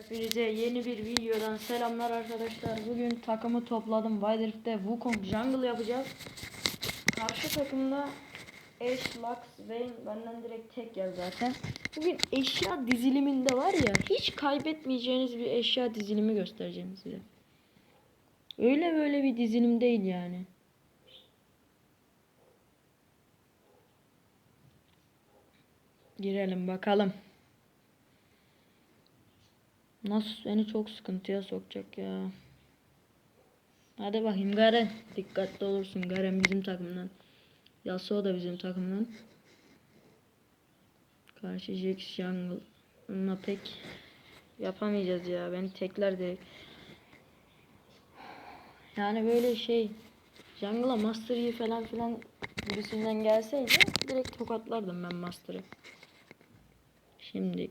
Hepinize yeni bir videodan selamlar arkadaşlar. Bugün takımı topladım. Wildrift'te Wukong Jungle yapacağız. Karşı takımda Ash, Lux, Vayne benden direkt tek yer zaten. Bugün eşya diziliminde var ya hiç kaybetmeyeceğiniz bir eşya dizilimi göstereceğim size. Öyle böyle bir dizilim değil yani. Girelim bakalım. Nasıl beni çok sıkıntıya sokacak ya. Hadi bakayım Garen. Dikkatli olursun. Garen bizim takımdan. Yasuo da bizim takımdan. Karşı Jax Jungle. Onunla pek yapamayacağız ya. Beni tekler direkt. Yani böyle şey Jungle'a Master Yi falan filan birisinden gelseydi direkt tokatlardım ben Master'ı. Şimdi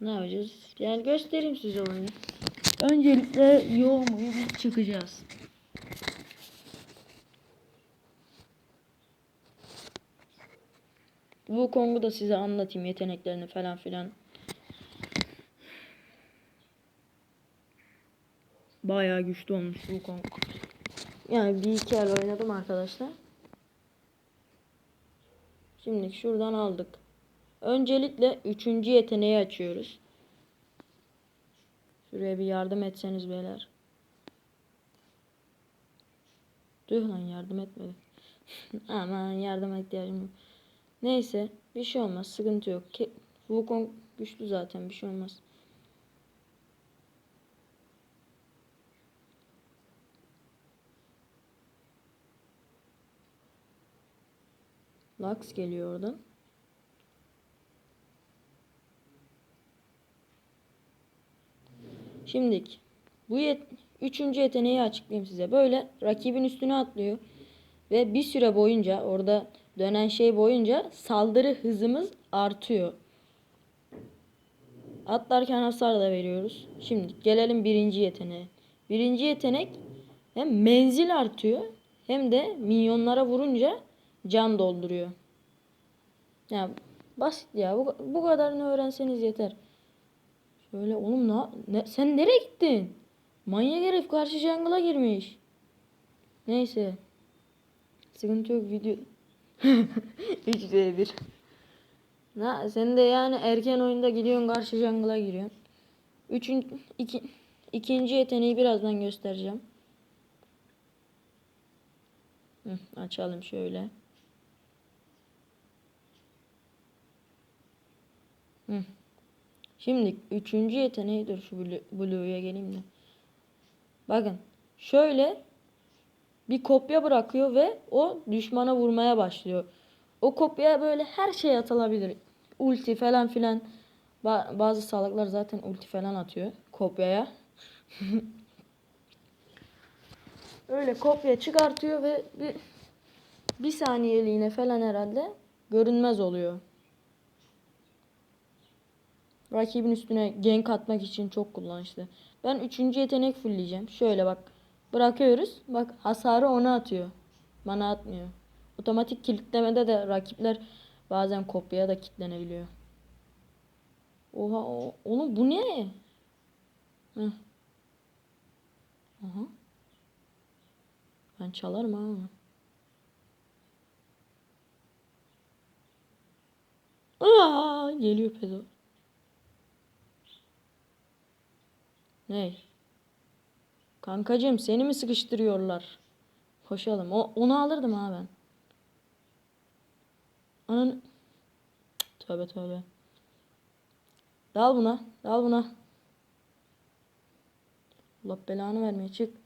ne yapacağız? Yani göstereyim size oyunu. Öncelikle yoğumayı bir çıkacağız. Wukong'u da size anlatayım yeteneklerini falan filan. Bayağı güçlü olmuş Wukong. Yani bir iki el oynadım arkadaşlar. Şimdi şuradan aldık. Öncelikle üçüncü yeteneği açıyoruz. Şuraya bir yardım etseniz beyler. Tüh lan yardım etmedi. Aman yardıma ihtiyacım yok. Neyse bir şey olmaz sıkıntı yok. Wukong güçlü zaten bir şey olmaz. Lux geliyor oradan. Şimdilik bu yet üçüncü yeteneği açıklayayım size. Böyle rakibin üstüne atlıyor ve bir süre boyunca orada dönen şey boyunca saldırı hızımız artıyor. Atlarken hasar da veriyoruz. Şimdi gelelim birinci yeteneğe. Birinci yetenek hem menzil artıyor hem de minyonlara vurunca can dolduruyor. Ya basit ya. Bu, bu kadarını öğrenseniz yeter. Şöyle oğlum ne, ne sen nereye gittin? Manyak herif karşı jungle'a girmiş. Neyse. Sıkıntı yok video. 3 v 1. Na, sen de yani erken oyunda gidiyorsun karşı jungle'a giriyorsun. Üçün, iki, ikinci yeteneği birazdan göstereceğim. Hı, açalım şöyle. Hı. Şimdi üçüncü yeteneği dur şu Blue- Blue'ya geleyim de. Bakın şöyle bir kopya bırakıyor ve o düşmana vurmaya başlıyor. O kopyaya böyle her şey atılabilir. Ulti falan filan. Ba- bazı salaklar zaten ulti falan atıyor kopyaya. Öyle kopya çıkartıyor ve bir, bir saniyeliğine falan herhalde görünmez oluyor. Rakibin üstüne gank atmak için çok kullanışlı. Ben üçüncü yetenek fullleyeceğim. Şöyle bak. Bırakıyoruz. Bak hasarı ona atıyor. Bana atmıyor. Otomatik kilitlemede de rakipler bazen kopyaya da kilitlenebiliyor. Oha o, oğlum bu ne? Heh. Aha. Ben çalarım ha. Aa, geliyor pedo. Ne? Kankacığım seni mi sıkıştırıyorlar? Koşalım. O, onu alırdım ha ben. Ananı... Cık, Tövbe tövbe. Dal buna. Dal buna. Allah belanı vermeye çık.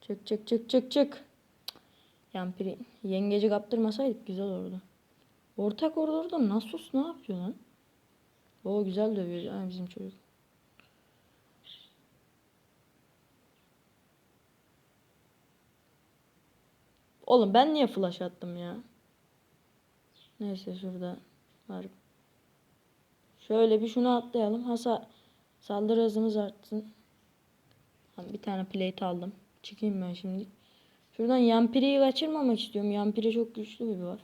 Çık çık çık çık çık. Yampiri yengeci kaptırmasaydık güzel olurdu. Orta koridorda Nasus ne yapıyor lan? O güzel dövüyor ha, bizim çocuk. Oğlum ben niye flash attım ya? Neyse şurada var. Şöyle bir şunu atlayalım. Hasar saldırı hızımız artsın. Bir tane plate aldım. Çıkayım ben şimdi. Şuradan Yampiri'yi kaçırmamak istiyorum. Yampiri çok güçlü bir buff.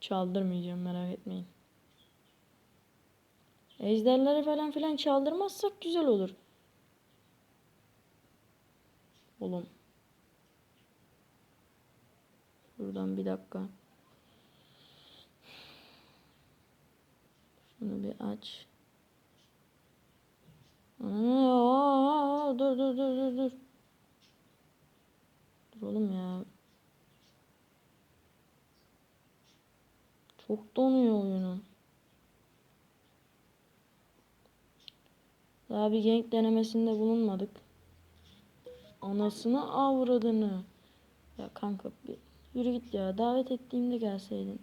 Çaldırmayacağım merak etmeyin. Ejderleri falan filan çaldırmazsak güzel olur. Oğlum. Buradan bir dakika. Şunu bir aç. Aa, dur dur dur dur dur. Dur oğlum ya. Çok donuyor oyunu. Daha bir gank denemesinde bulunmadık. Anasını avradını. Ya kanka bir yürü git ya. Davet ettiğimde gelseydin.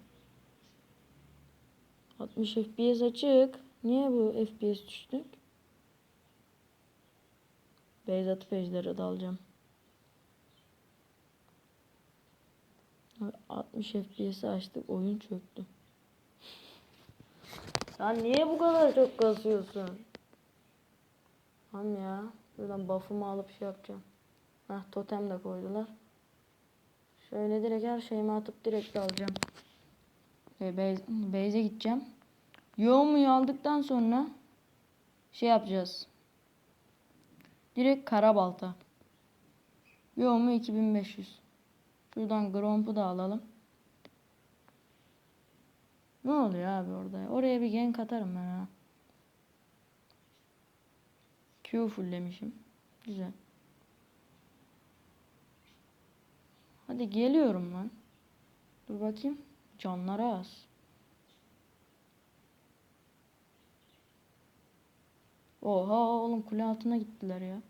60 FPS açık. Niye bu FPS düştük? Beyzat Fejder'e dalacağım. 60 FPS'i açtık. Oyun çöktü. Sen niye bu kadar çok kasıyorsun? Tamam ya. Buradan buff'ımı alıp şey yapacağım. Heh totem de koydular. Şöyle direkt her şeyimi atıp direkt alacağım. Base, base'e gideceğim. Yoğumuyu aldıktan sonra şey yapacağız. Direkt kara balta. Yoğumu 2500. Şuradan Gromp'u da alalım. Ne oluyor abi orada? ya? Oraya bir gank atarım ben ha. Q fulllemişim. Güzel. Hadi geliyorum lan. Dur bakayım. Canları az. Oha oğlum kule altına gittiler ya.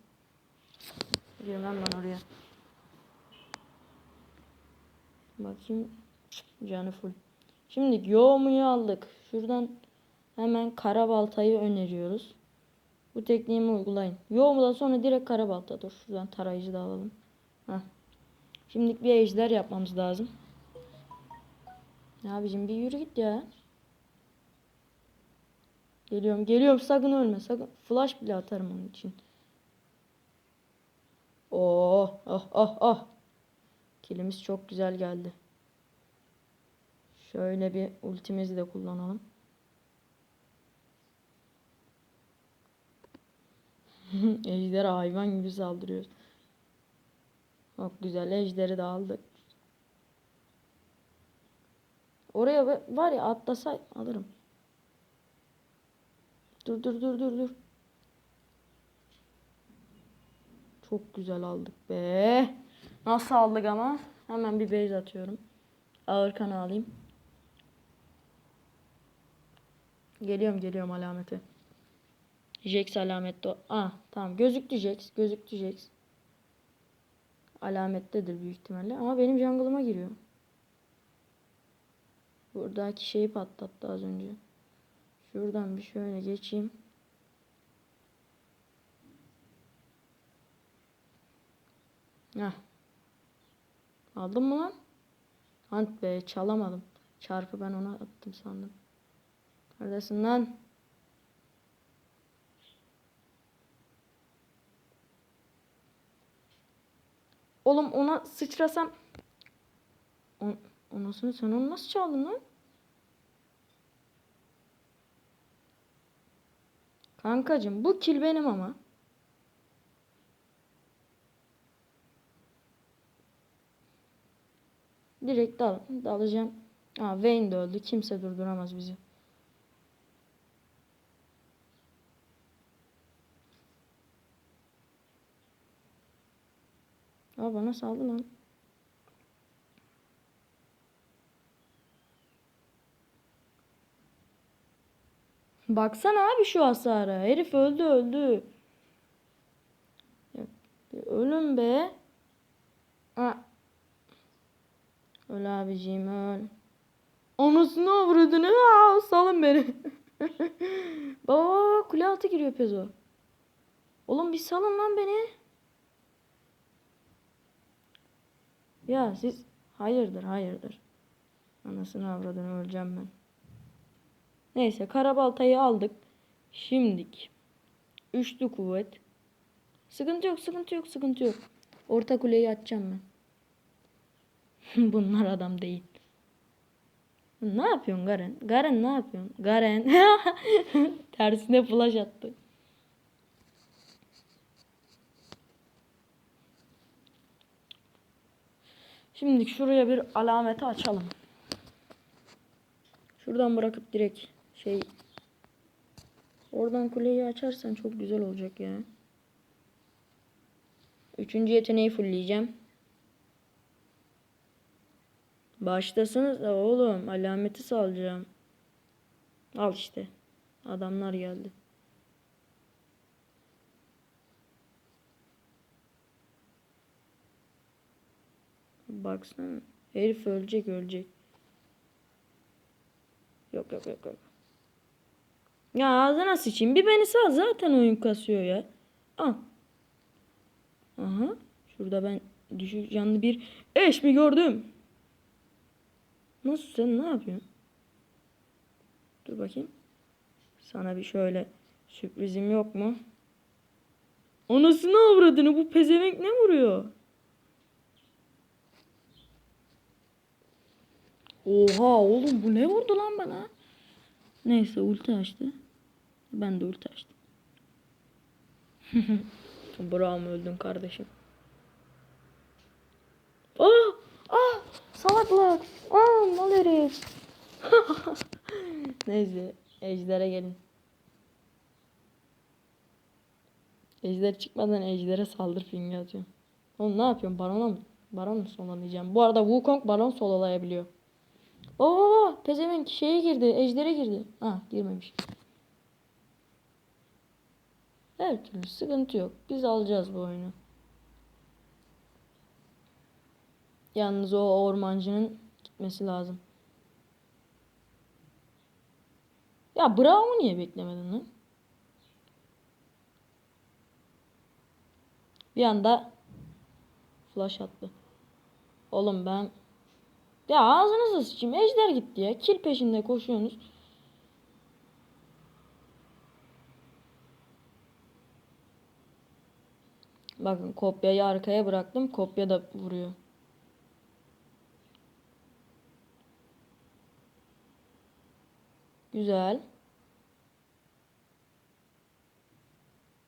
Girmem ben oraya. Bakayım. Canı full. Şimdi yoğumuyu aldık. Şuradan hemen kara baltayı öneriyoruz. Bu tekniğimi uygulayın. Yoğumudan sonra direkt kara balta. Dur şuradan tarayıcı da alalım. Heh. Şimdi bir ejder yapmamız lazım. Ya abicim bir yürü git ya. Geliyorum geliyorum sakın ölme sakın. Flash bile atarım onun için. Oh oh oh oh. Kilimiz çok güzel geldi. Şöyle bir ultimizi de kullanalım. Ejder hayvan gibi saldırıyor. Çok güzel ejderi de aldık. Oraya va- var ya atlasa alırım. Dur dur dur dur dur. Çok güzel aldık be. Nasıl aldık ama? Hemen bir base atıyorum. Ağır kan alayım. Geliyorum geliyorum alamete. Jax alamette. Ah tamam gözüktü Jax. Gözüktü Jax. Alamettedir büyük ihtimalle. Ama benim jungle'ıma giriyor. Buradaki şeyi patlattı az önce. Şuradan bir şöyle geçeyim. Heh. Aldın mı lan? Ant be çalamadım. Çarpı ben ona attım sandım. Neredesin lan? Oğlum ona sıçrasam... O, onasını sen onu nasıl çaldın lan? Kankacım bu kill benim ama. Direkt dal dalacağım. Aa Vayne de öldü. Kimse durduramaz bizi. Aa bana saldı lan. Baksana abi şu hasara. Herif öldü öldü. Ölüm be. Aa. Öl abiciğim öl. Anasını avradını. Aa, salın beni. Baba kule altı giriyor Pezo. Oğlum bir salın lan beni. Ya siz hayırdır hayırdır. Anasını avradını öleceğim ben. Neyse karabaltayı aldık. Şimdik. Üçlü kuvvet. Sıkıntı yok sıkıntı yok sıkıntı yok. Orta kuleyi açacağım ben. Bunlar adam değil. Ne yapıyorsun Garen? Garen ne yapıyorsun? Garen. Tersine flash attı. Şimdi şuraya bir alameti açalım. Şuradan bırakıp direkt şey oradan kuleyi açarsan çok güzel olacak ya. Üçüncü yeteneği fullleyeceğim. Baştasınız da oğlum alameti salacağım. Al işte. Adamlar geldi. Baksana. Herif ölecek ölecek. Yok yok yok yok. Ya ağzına sıçayım. Bir beni sal zaten oyun kasıyor ya. Al. Aha. Şurada ben düşük canlı bir eş mi gördüm? Nasıl sen ne yapıyorsun? Dur bakayım. Sana bir şöyle sürprizim yok mu? Anasını avradını bu pezevenk ne vuruyor? Oha oğlum bu ne vurdu lan bana? Neyse ulti açtı. Ben de ulti açtım. Bravo öldün kardeşim. Ah! Ah! Salaklar! Ah! Mal herif! Neyse. Ejder'e gelin. Ejder çıkmadan Ejder'e saldır pingi atıyorum. Oğlum ne yapıyorsun? Barona mı? Baron mu solalayacağım? Bu arada Wukong baron solalayabiliyor. Oo, pezevenk şeye girdi, ejdere girdi. Ha, girmemiş. Her türlü sıkıntı yok. Biz alacağız bu oyunu. Yalnız o ormancının gitmesi lazım. Ya Brown'u niye beklemedin lan? Bir anda flash attı. Oğlum ben ya ağzınıza sıçayım. Ejder gitti ya. Kil peşinde koşuyorsunuz. Bakın kopyayı arkaya bıraktım. Kopya da vuruyor. Güzel.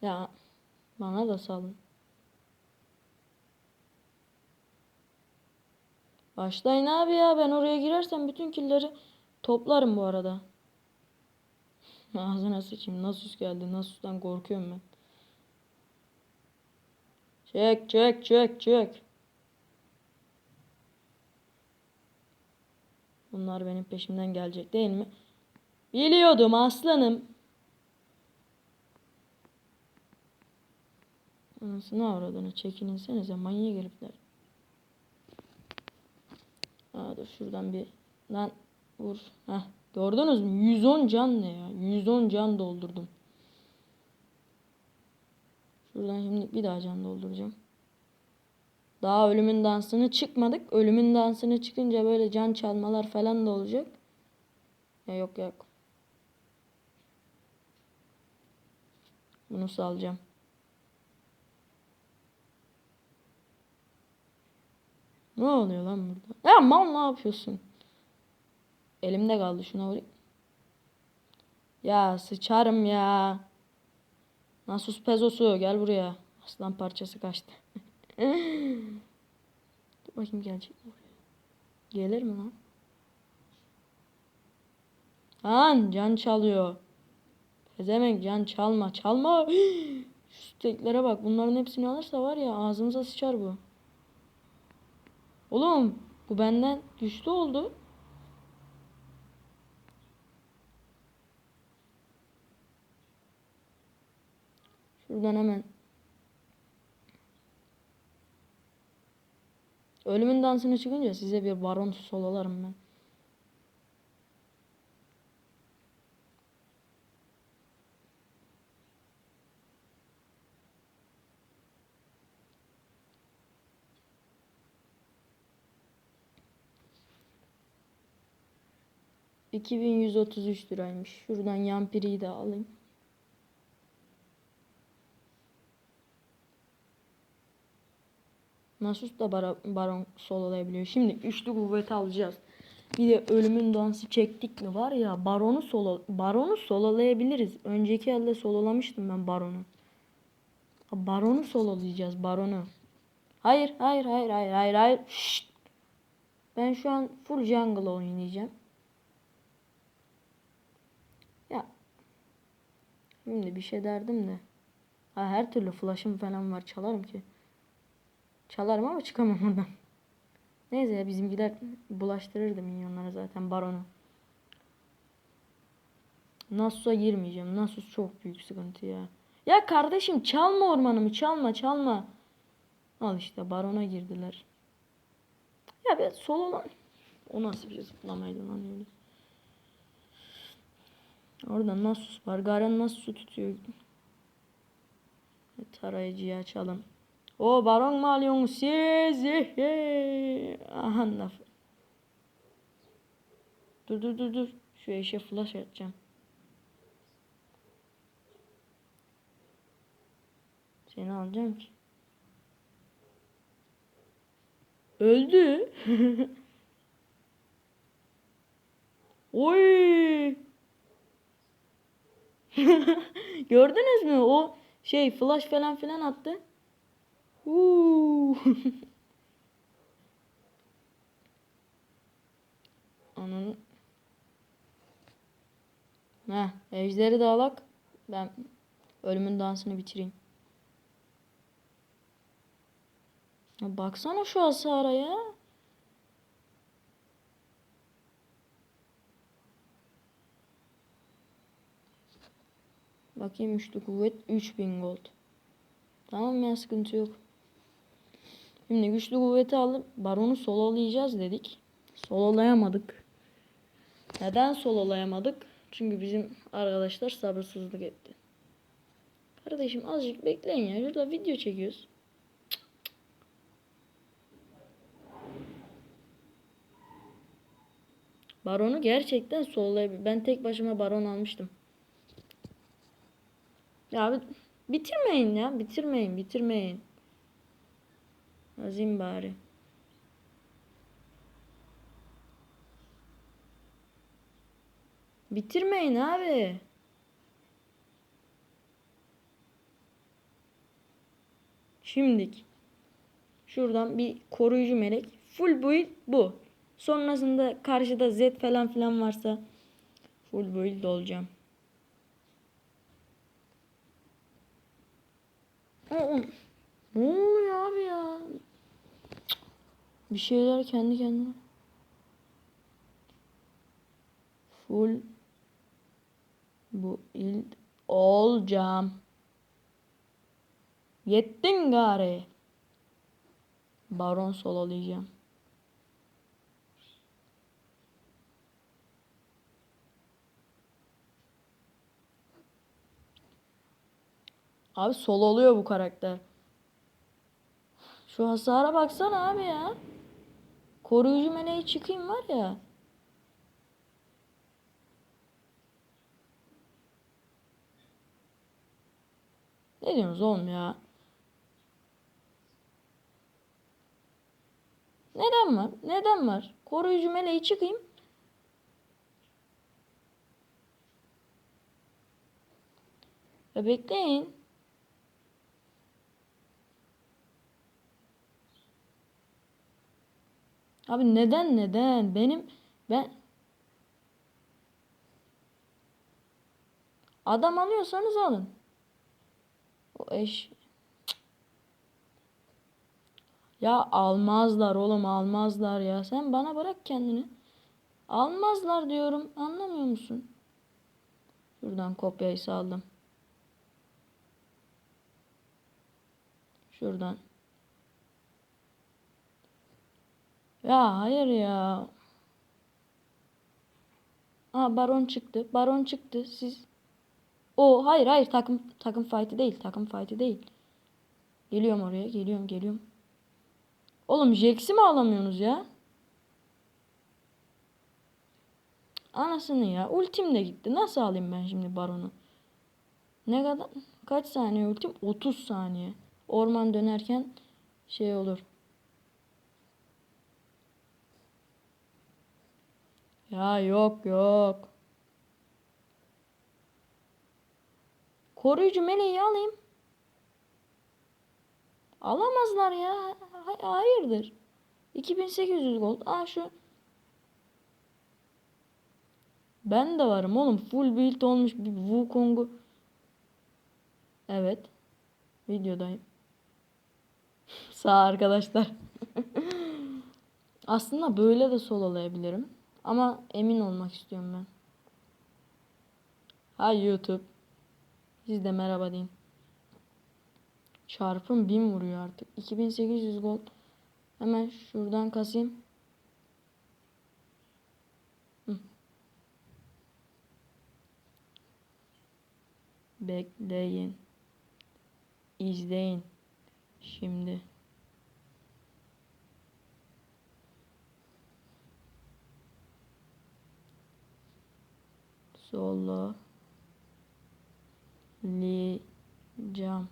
Ya bana da salın. Başlayın abi ya. Ben oraya girersem bütün killeri toplarım bu arada. Ağzına sıçayım. Nasus geldi. Nasus'tan korkuyorum ben. Çek çek çek çek. Bunlar benim peşimden gelecek değil mi? Biliyordum aslanım. Anasını avradını çekininsenize manyak herifler. Aa dur şuradan bir lan vur. Heh, gördünüz mü? 110 can ne ya? 110 can doldurdum. Şuradan şimdi bir daha can dolduracağım. Daha ölümün dansını çıkmadık. Ölümün dansını çıkınca böyle can çalmalar falan da olacak. Ya yok yok. Bunu salacağım. Ne oluyor lan burada? Ya mal ne yapıyorsun? Elimde kaldı şuna vurayım. Ya sıçarım ya. Nasus pezosu gel buraya. Aslan parçası kaçtı. Dur bakayım gelecek mi? Gelir mi lan? Lan can çalıyor. Pezemek can çalma çalma. Şu steklere bak bunların hepsini alırsa var ya ağzımıza sıçar bu. Oğlum bu benden güçlü oldu. Şuradan hemen. Ölümün dansını çıkınca size bir baron solalarım ben. ...2133 liraymış. Şuradan yampiriyi de alayım. Nasus da bara- baron sololayabiliyor. Şimdi üçlü kuvveti alacağız. Bir de ölümün dansı çektik mi var ya baronu solo baronu sololayabiliriz. Önceki elde sololamıştım ben baronu. Baronu sololayacağız baronu. Hayır hayır hayır hayır hayır hayır. Şşt. Ben şu an full jungle oynayacağım. Ya. Şimdi bir şey derdim de. Ha, her türlü flash'ım falan var çalarım ki. Çalarım ama çıkamam oradan. Neyse ya bizimkiler bulaştırırdı minyonlara zaten baronu. Nasus'a girmeyeceğim. Nasus çok büyük sıkıntı ya. Ya kardeşim çalma ormanımı çalma çalma. Al işte barona girdiler. Ya bir solo lan. O nasıl bir zıplamaydı lan öyle. Orada Nasus var. Garen Nasus'u tutuyor. Tarayıcıyı açalım. O baron mu alıyorsun siz? Aha laf. Dur dur dur dur. Şu eşe flash atacağım. Seni alacağım ki. Öldü. Oy. Gördünüz mü? O şey flash falan filan attı. Ananı. Heh, ejderi de alak. Ben ölümün dansını bitireyim. Ya baksana şu hasara ya. Bakayım üçlü kuvvet 3000 gold. Tamam ya sıkıntı yok. Şimdi güçlü kuvveti alıp baronu sololayacağız dedik. Sololayamadık. Neden sololayamadık? Çünkü bizim arkadaşlar sabırsızlık etti. Kardeşim azıcık bekleyin ya. Şurada video çekiyoruz. Baronu gerçekten sololayabilir. Ben tek başıma baron almıştım. Ya bitirmeyin ya. Bitirmeyin, bitirmeyin. Azim bari. Bitirmeyin abi. Şimdik. Şuradan bir koruyucu melek. Full build bu. Sonrasında karşıda Z falan filan varsa full build olacağım. Aa, Ne oluyor abi ya? Bir şeyler kendi kendine. Full bu il olacağım. Yettin gari. Baron sololayacağım. Abi solo oluyor bu karakter. Şu hasara baksana abi ya. Koruyucu meleği çıkayım var ya. Ne diyorsunuz oğlum ya? Neden var? Neden var? Koruyucu meleği çıkayım. Ya bekleyin. Abi neden neden? Benim ben adam alıyorsanız alın. O eş Ya almazlar oğlum almazlar ya. Sen bana bırak kendini. Almazlar diyorum. Anlamıyor musun? Şuradan kopyayı saldım. Şuradan. Ya hayır ya. Aa baron çıktı. Baron çıktı. Siz O hayır hayır takım takım fight'i değil. Takım fight'i değil. Geliyorum oraya. Geliyorum geliyorum. Oğlum Jax'i mi alamıyorsunuz ya? Anasını ya. Ultim de gitti. Nasıl alayım ben şimdi baronu? Ne kadar? Kaç saniye ultim? 30 saniye. Orman dönerken şey olur. Ya yok yok. Koruyucu meleği alayım. Alamazlar ya. Ha- hayırdır. 2800 gold. Aa şu. Ben de varım oğlum. Full build olmuş bir Wukong'u. Evet. Videodayım. Sağ arkadaşlar. Aslında böyle de sololayabilirim. Ama emin olmak istiyorum ben. Hay YouTube. Siz de merhaba deyin. Çarpım 1000 vuruyor artık. 2800 gold. Hemen şuradan kasayım. Bekleyin. İzleyin. Şimdi. Cam.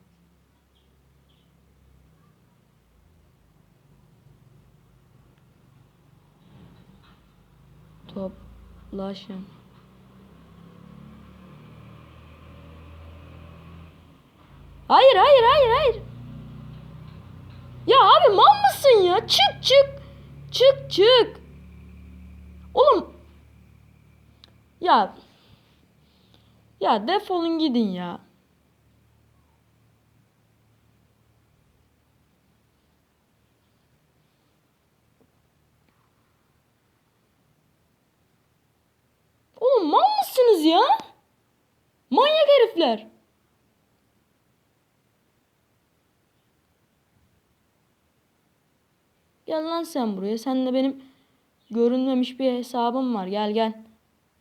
Toplaşın. Hayır hayır hayır hayır. Ya abi mal mısın ya? Çık çık. Çık çık. Oğlum. Ya. Ya defolun gidin ya. Oğlum mal mısınız ya? Manyak herifler. Gel lan sen buraya. Sen de benim görünmemiş bir hesabım var. Gel gel.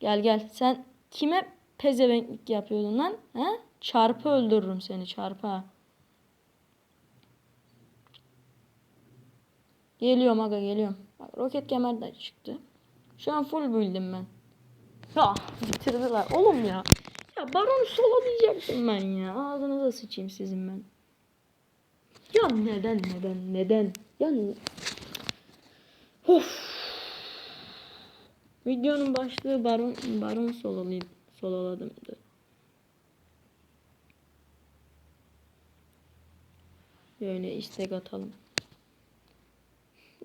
Gel gel. Sen kime pezevenklik yapıyordun lan? He? Çarpı öldürürüm seni çarpı. ha. Geliyorum aga geliyorum. Bak roket kemer de çıktı. Şu an full build'im ben. Ya bitirdiler oğlum ya. Ya baron solo diyecektim ben ya. Ağzınıza sıçayım sizin ben. Ya neden neden neden? Ya Of. Videonun başlığı baron baron sololuydu. Sololadımdı. Böyle istek atalım.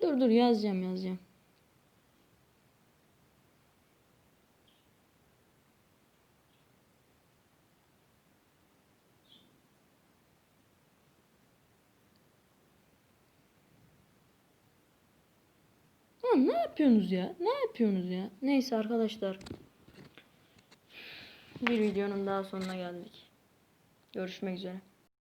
Dur dur yazacağım yazacağım. Lan ne yapıyorsunuz ya? Ne yapıyorsunuz ya? Neyse arkadaşlar. Bir videonun daha sonuna geldik. Görüşmek üzere.